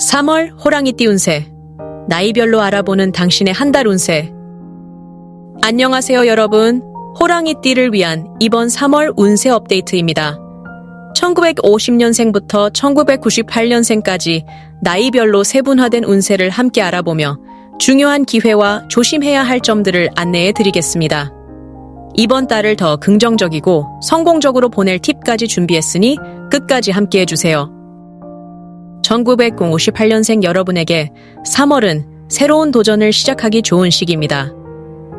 3월 호랑이띠 운세. 나이별로 알아보는 당신의 한 달 운세. 안녕하세요, 여러분. 호랑이띠를 위한 이번 3월 운세 업데이트입니다. 1950년생부터 1998년생까지 나이별로 세분화된 운세를 함께 알아보며 중요한 기회와 조심해야 할 점들을 안내해 드리겠습니다. 이번 달을 더 긍정적이고 성공적으로 보낼 팁까지 준비했으니 끝까지 함께 해주세요. 1958년생 여러분에게 3월은 새로운 도전을 시작하기 좋은 시기입니다.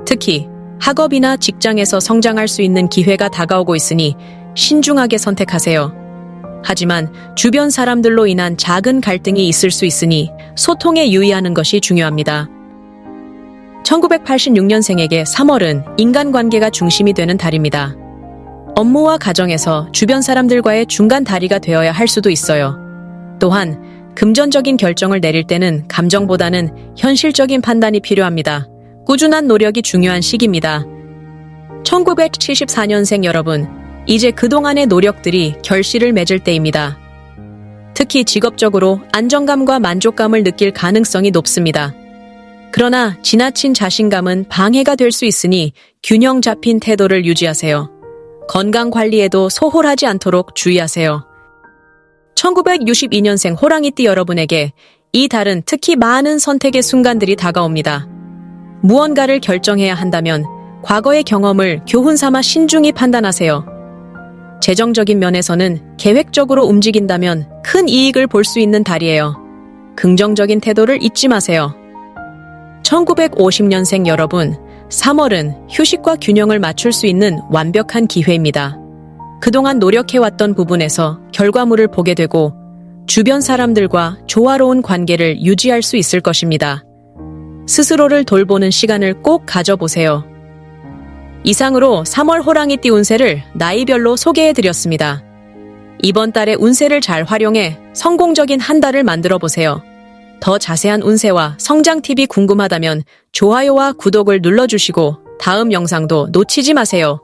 특히 학업이나 직장에서 성장할 수 있는 기회가 다가오고 있으니 신중하게 선택하세요. 하지만 주변 사람들로 인한 작은 갈등이 있을 수 있으니 소통에 유의하는 것이 중요합니다. 1986년생에게 3월은 인간관계가 중심이 되는 달입니다. 업무와 가정에서 주변 사람들과의 중간 다리가 되어야 할 수도 있어요. 또한 금전적인 결정을 내릴 때는 감정보다는 현실적인 판단이 필요합니다. 꾸준한 노력이 중요한 시기입니다. 1974년생 여러분, 이제 그동안의 노력들이 결실을 맺을 때입니다. 특히 직업적으로 안정감과 만족감을 느낄 가능성이 높습니다. 그러나 지나친 자신감은 방해가 될 수 있으니 균형 잡힌 태도를 유지하세요. 건강 관리에도 소홀하지 않도록 주의하세요. 1962년생 호랑이띠 여러분에게 이 달은 특히 많은 선택의 순간들이 다가옵니다. 무언가를 결정해야 한다면 과거의 경험을 교훈 삼아 신중히 판단하세요. 재정적인 면에서는 계획적으로 움직인다면 큰 이익을 볼 수 있는 달이에요. 긍정적인 태도를 잊지 마세요. 1950년생 여러분, 3월은 휴식과 균형을 맞출 수 있는 완벽한 기회입니다. 그동안 노력해왔던 부분에서 결과물을 보게 되고 주변 사람들과 조화로운 관계를 유지할 수 있을 것입니다. 스스로를 돌보는 시간을 꼭 가져보세요. 이상으로 3월 호랑이띠 운세를 나이별로 소개해드렸습니다. 이번 달의 운세를 잘 활용해 성공적인 한 달을 만들어 보세요. 더 자세한 운세와 성장 팁이 궁금하다면 좋아요와 구독을 눌러주시고 다음 영상도 놓치지 마세요.